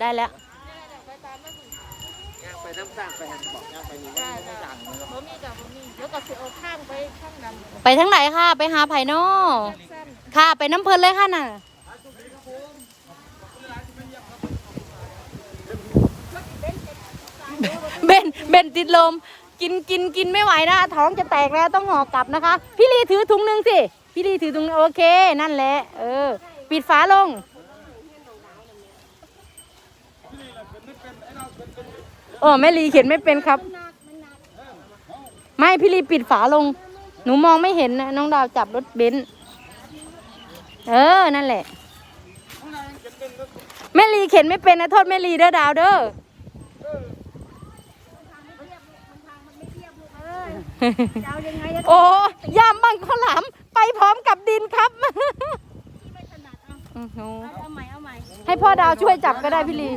ได้แล้วย่างไปน้ำสร้างไปหันบอกย่างไปนี่ได้ไม่ได้สั่งเลยหรอกบ่มีกับบ่มีแล้วก็สิเอาข้างไปข้างดำไปทางไหนค่ะ ไปหาไผ่นอสั้นค่ะ ไปน้ำเพลินเลยค่ะน่ะ เบนเบนติดลม กินกินกินไม่ไหวนะ ท้องจะแตกแล้วต้องห่อกลับนะคะ พี่ลีถือถุงหนึงสิ พี่ลีถือถุงโอเค นั่นแหละ เออ ปิดฝาลง โอ้แม่ลีเขียนไม่เป็นครับ ไม่พี่ลีปิดฝาลง หนูมองไม่เห็นนะน้องดาวจับรถเบนซ์เออนั่นแหละแม่ลีเข็นไม่เป็นนะโทษแม่ลีเด้อดาวเด้อเอายังไงอะโอ้ยามบังข้าวหลามไปพร้อมกับดินครับไม่ถนัดเอาอื้อหือเอาใหม่เอาใหม่ให้พ่อดาวช่วยจับก็ได้พี่ลี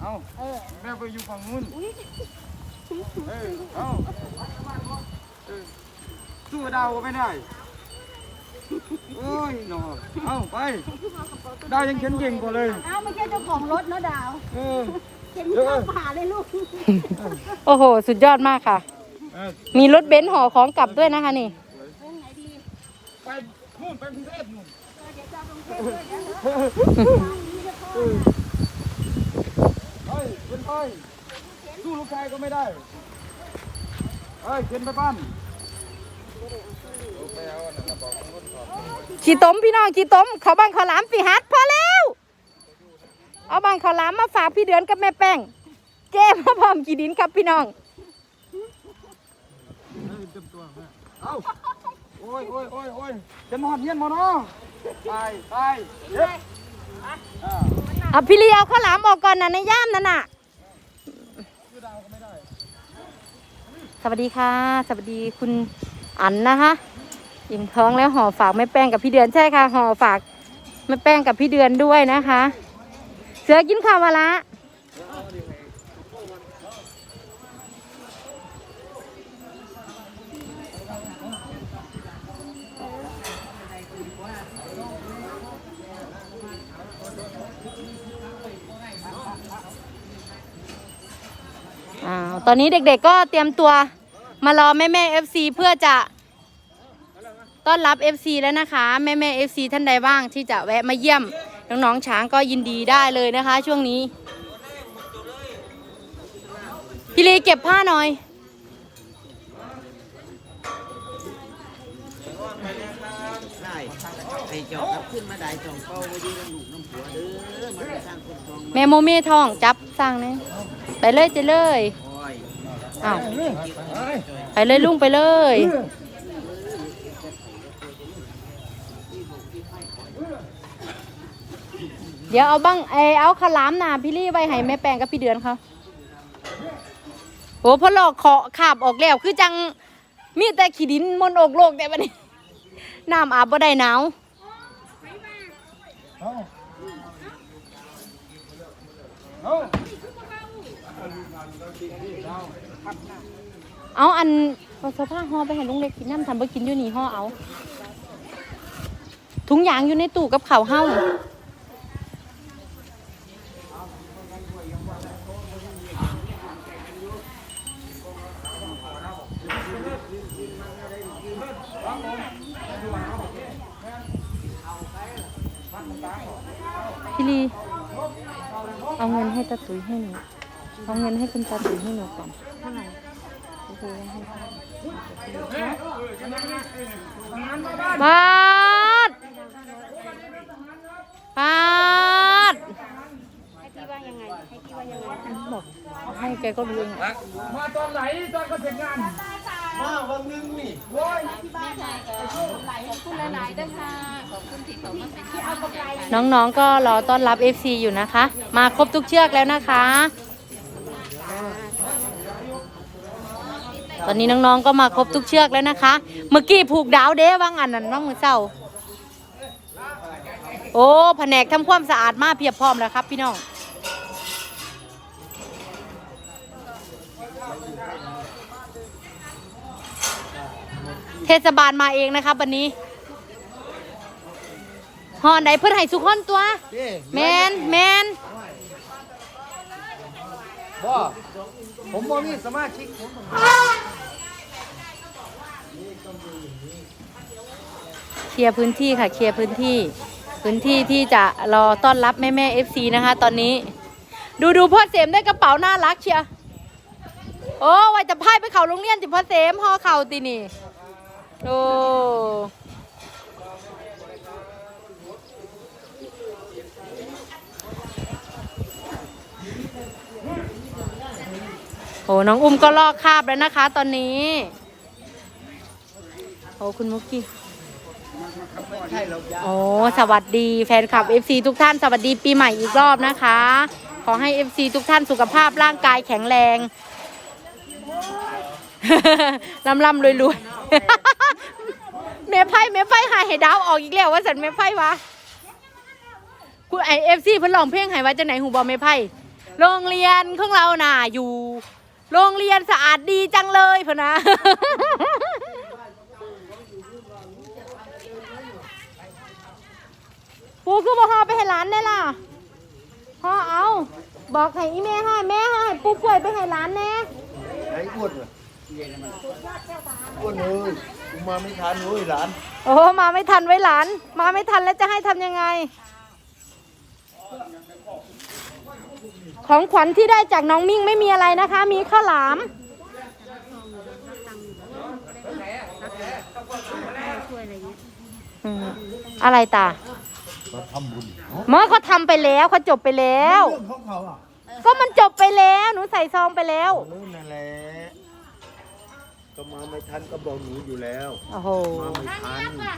เอาทำไมเอาเออแม่ไปอยู่ฝั่งนู้นเออเอาเออสู้ดาวก็ไม่ได้โอ้ยหนอเอาไป ดาวยังเข็นเก่งกว่าเลยเอาไม่ใช่เจ้าของรถนะดาวเออเข็นข้ามป่าเลยลูกโอ้โห สุดยอดมากค่ะเออมีรถเบนซ์ห่อของกลับด้วยนะคะนี่ไปไหนดีไปนู่นไปกรุงเทพนู่นเดี๋ยวจะเอากรุงเทพด้วยเดี๋ยวเฮ้ย เข็นไปสู้ลูกชายก็ไม่ได้เฮ้ยเข็นไปบ้านขี่ต้มพี่น้องขี่ต้มเขาบังข้าวหลามสีฮัดพอแล้ว เอาบังข้าวหลามมาฝากพี่เดือนกับแม่แป้งเจ๊มาพร้อมกี่ดินครับพี่น้องเอาโอ้ยโอ้ยโอ้ยโอ้ยจะนอนเฮียนมาเนาะไปไปเย็บอ่าเอาพี่ลีเอาข้าวหลามออกก่อนนะในย่ามนั่นน่ะ สวัสดีค่ะ สวัสดีคุณอันนะคะอิ่มท้องแล้วห่อฝากแม่แป้งกับพี่เดือนใช่ค่ะห่อฝากแม่แป้งกับพี่เดือนด้วยนะคะ เสือกินข้าวมาละ ตอนนี้เด็กๆก็เตรียมตัวมารอแม่แม่เอฟซีเพื่อจะต้อนรับ FC แล้วนะคะ แม่แม่เอฟซีท่านใดบ้างที่จะแวะมาเยี่ยม น้องๆช้างก็ยินดีได้เลยนะคะ ช่วงนี้ พี่ลีเก็บผ้าหน่อย ได้ให้จอกรับขึ้นมาได้จองเป้าไว้ดีน้ำหนุกน้ำผัวเด้อมาได้สร้างคนทองแม่โมเม่ทองจับสร้างนะไปเลยจะเลย อ้าวไปเลยลุงไปเลยเดี๋ยวเอาบ้างเออเอาขาวหลามนาพี่ลี่ไว้ให้แม่แปงกับพี่เดือนเขาโอ้พอหลอกขอขาบออกแล้วคือจังมีแต่ขีดินมนอกโลกแต่บัดนี้น้ำอาบบ่ได้หนาวเอา เอาอันเอาเสื้อผ้าห่อไปให้ลุงเล็กกินน้ำทำบ่กินอยู่นี่ห่อเอา ถุงยางอยู่ในตู้กับข้าวเฮาพี่ลี เอาเงินให้ตาตุ๋ยให้หนู เอาเงินให้คุณตาตุ๋ยให้หนูก่อนเท่าไหร่โอเคให้บาทบาทให้พี่ว่ายังไงให้พี่ว่ายังไงบอกให้แกก็รู้เองอะมาตอนไหนตอนเขาเสร็จงานมาวันนึงนี่โว้ยน้องๆก็รอต้อนรับ FC อยู่นะคะ มาครบทุกเชือกแล้วนะคะ ตอนนี้น้องๆก็มาครบทุกเชือกแล้วนะคะ เมื่อกี้ผูกดาวเด้ว่างอันนั้นน้องมือเศร้า โอ้แผนกทำความสะอาดมาเพียบพร้อมแล้วครับ พี่น้องเทศบาลมาเองนะครับวันนี้ฮอนใดเพิ่นให้สุกคนตัวแมนแมนบ่ ผมบ่มีสมาชิกเคลียร์พื้นที่ค่ะ เคลียร์พื้นที่ พื้นที่ที่จะรอต้อนรับแม่แม่เอฟซีนะคะ ตอนนี้ ดูดูพ่อเสมได้กระเป๋าน่ารักเชียวโอ้ว่าจะพายไปเขาโรงเรียนจิพ่อเสมห่อเข่าตีนี่ โอ้ อ้น้องอุ้มก็ลอกคาบแล้วนะคะ ตอนนี้ โอ้คุณมุกกี้โอ้สวัสดีแฟนคลับ FC ทุกท่านสวัสดีปีใหม่อีกรอบนะคะ ขอให้ FC ทุกท่านสุขภาพร่างกายแข็งแรงลำลำรวยรวยเมไพ่เมไพ่หายให้ดาวออกอีกแล้วว่าสันเมไพ่วะคุณไอเอฟซีเพิ่นร้องเพลงหายว่าจะไหนหูบอเมไพ่โรงเรียนของเราน่ะอยู่ โรงเรียนสะอาดดีจังเลยพะนะ ปูคือบ่ฮอไปให้ร้านได้ล่ะฮอเอา บอกให้อีแม่ให้แม่ให้ปูป่วยไปให้ร้านแน่ไอ้อ้วนเหรออ้วนเอ้ยกูมาไม่ทันเว้ยหลาน โอ้มาไม่ทันไว้หลาน มาไม่ทันแล้วจะให้ทำยังไง ของขวัญที่ได้จากน้องมิ่งไม่มีอะไรนะคะ มีข้าวหลามช่วยอะไรเงี้ยอืมอะไรตามาทำบุญเมื่อเขาทำไปแล้วเขาจบไปแล้ว เรื่องของเขาอะก็มันจบไปแล้ว หนูใส่ซองไปแล้ว เออนั่นแหละก็มาไม่ทันก็บอกหนูอยู่แล้ว โอ้โหมาไม่ทันนะ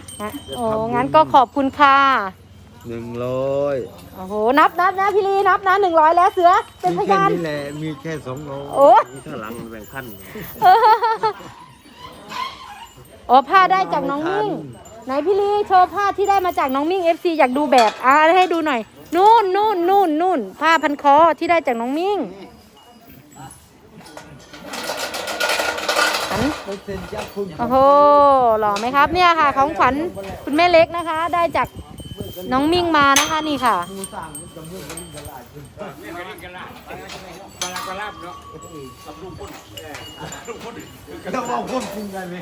โอ้งั้นก็ขอบคุณค่ะ หนึ่งร้อยโอ้โห นับนับนะพี่ลีนับนะหนึ่งร้อยแล้วเสือ เป็นพมีแค่ยาน นี้แหละ มีแค่สองร้อยโอ้ถ้าหลังมันแบ่งพันโอ้ผ้าได้จากน้องมิ่ง ไหนพี่ลีโชว์ผ้าที่ได้มาจากน้องมิ่ง FC อยากดูแบบอ่าให้ดูหน่อย นู่นนู่นนู่นนู่นผ้าพันคอที่ได้จากน้องมิ่งอันเปอร์เซ็นต์จากคุณโอ้โหหล่อไหมครับเนี่ยค่ะ ของขวัญคุณแม่เล็กนะคะ ได้จาก น้องมิ่งมานะคะนี่ค่ะจะบอกคนจริงกันไหม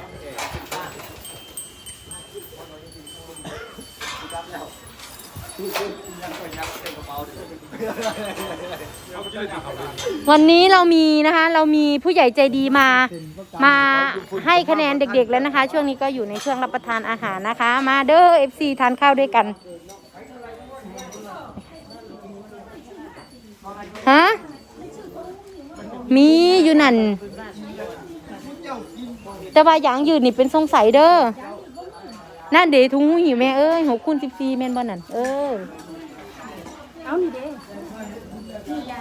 วันนี้เรามีนะคะ เรามีผู้ใหญ่ใจดีมา มาให้คะแนนเด็กๆแล้วนะคะ ช่วงนี้ก็อยู่ในช่วงรับประทานอาหารนะคะ มาเด้อ FC ทานข้าวด้วยกัน ฮะมีอยู่นั่น แต่ว่าอย่างยืนนี่เป็นทรงใสเด้อนั่นเดทุงหูหิวแม่เอ้ยหกคูณสิบสี่แม่นบ่นั่นเออเอานี่เด้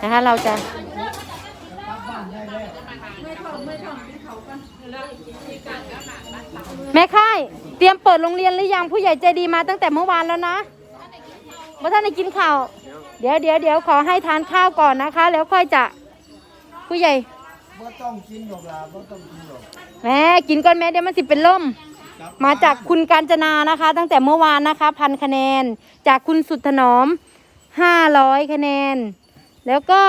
นะคะเราจะแม่ค่าย เตรียมเปิดโรงเรียนหรือยังผู้ใหญ่ใจดีมาตั้งแต่เมื่อวานแล้วนะ เมื่อท่านได้กินข้าว เดี๋ยวเดี๋ยวเดี๋ยวขอให้ทานข้าวก่อนนะคะ แล้วค่อยจะผู้ใหญ่ไม่ต้องกินหรอกล่ะไม่ต้องกินหรอกแม่กินก่อนแม่เดี๋ยวมันสิเป็นล่ม มาจากคุณการจนานะคะ ตั้งแต่เมื่อวานนะคะพันคะแนน จากคุณสุดถนอมห้าร้อยคะแนน แล้วก็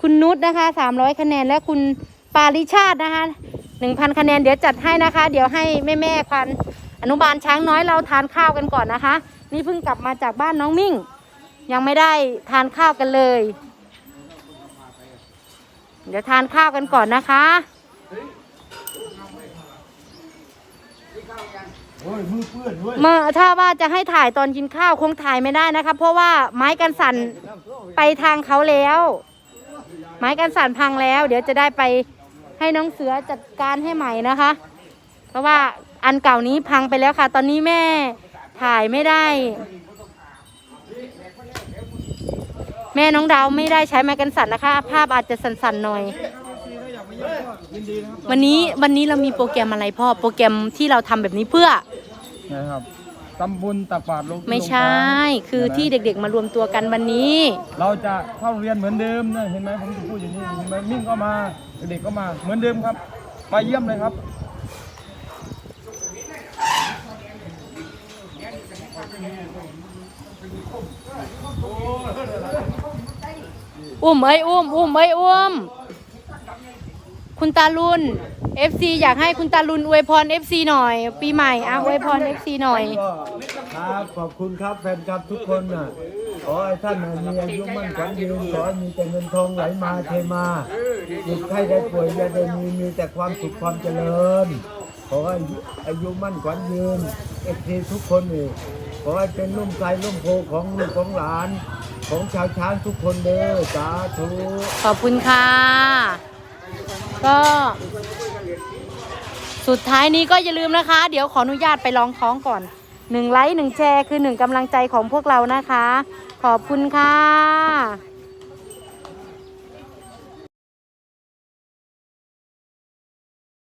คุณนุชนะคะสามร้อยคะแนน และคุณปาริชาตินะคะหนึ่งพันคะแนนเดี๋ยวจัดให้นะคะ เดี๋ยวให้แม่แม่ๆพันอนุบาลช้างน้อยเราทานข้าวกันก่อนนะคะ นี่เพิ่งกลับมาจากบ้านน้องมิ่ง ยังไม่ได้ทานข้าวกันเลย เดี๋ยวทานข้าวกันก่อนนะคะโอ้ยมือเปื้อนเว้ยเมื่อถ้าว่าจะให้ถ่ายตอนกินข้าวคงถ่ายไม่ได้นะคะ เพราะว่าไม้กันสั่นไปทางเขาแล้ว ไม้กันสั่นพังแล้ว เดี๋ยวจะได้ไปให้น้องเสือจัดการให้ใหม่นะคะ เพราะว่าอันเก่านี้พังไปแล้วค่ะ ตอนนี้แม่ ถ่ายไม่ได้ แม่น้องดาวไม่ได้ใช้ไม้กันสั่นนะคะ ภาพอาจจะสั่นๆหน่อย วันนี้วันนี้เรามีโปรแกรมอะไรพ่อโปรแกรมที่เราทำแบบนี้เพื่อ นะครับตำบลตักบาตรลงไม่ใช่ คือที่เด็กๆมารวมตัวกันวันนี้ เราจะเข้าโรงเรียนเหมือนเดิมนะเห็นไหมผมจะพูดอย่างนี้เห็นไหมมิ่งก็มาเด็กๆก็มาเหมือนเดิมครับ มาเยี่ยมเลยครับ อุ้มเอ้ยอุ้มอุ้มเอ้ยอุ้มคุณตาลุน FC อยากให้คุณตาลุนอวยพร FC หน่อย ปีใหม่อะอวยพร FC หน่อย ครับขอบคุณครับแฟนคลับทุกคนน่ะขอให้ท่านน่ะมีอายุมั่นขวัญยืนขอให้มีแต่เงินทองไหลมาเทมาเจ็บไข้ได้ป่วยอย่าได้มีมีแต่ความสุขความเจริญ ขอให้อายุมั่นขวัญยืนเอฟซีทุกคนนี่ ขอให้เป็นลุ่มใจลุ่มโพของลูกของหลาน ของชาวช้างทุกคนเด้อสาธุขอบคุณค่ะ ก็สุดท้ายนี้ก็อย่าลืมนะคะ เดี๋ยวขออนุญาตไปลองท้องก่อนหนึ่งไลค์หนึ่งแชร์คือหนึ่งกำลังใจของพวกเรานะคะ ขอบคุณค่ะ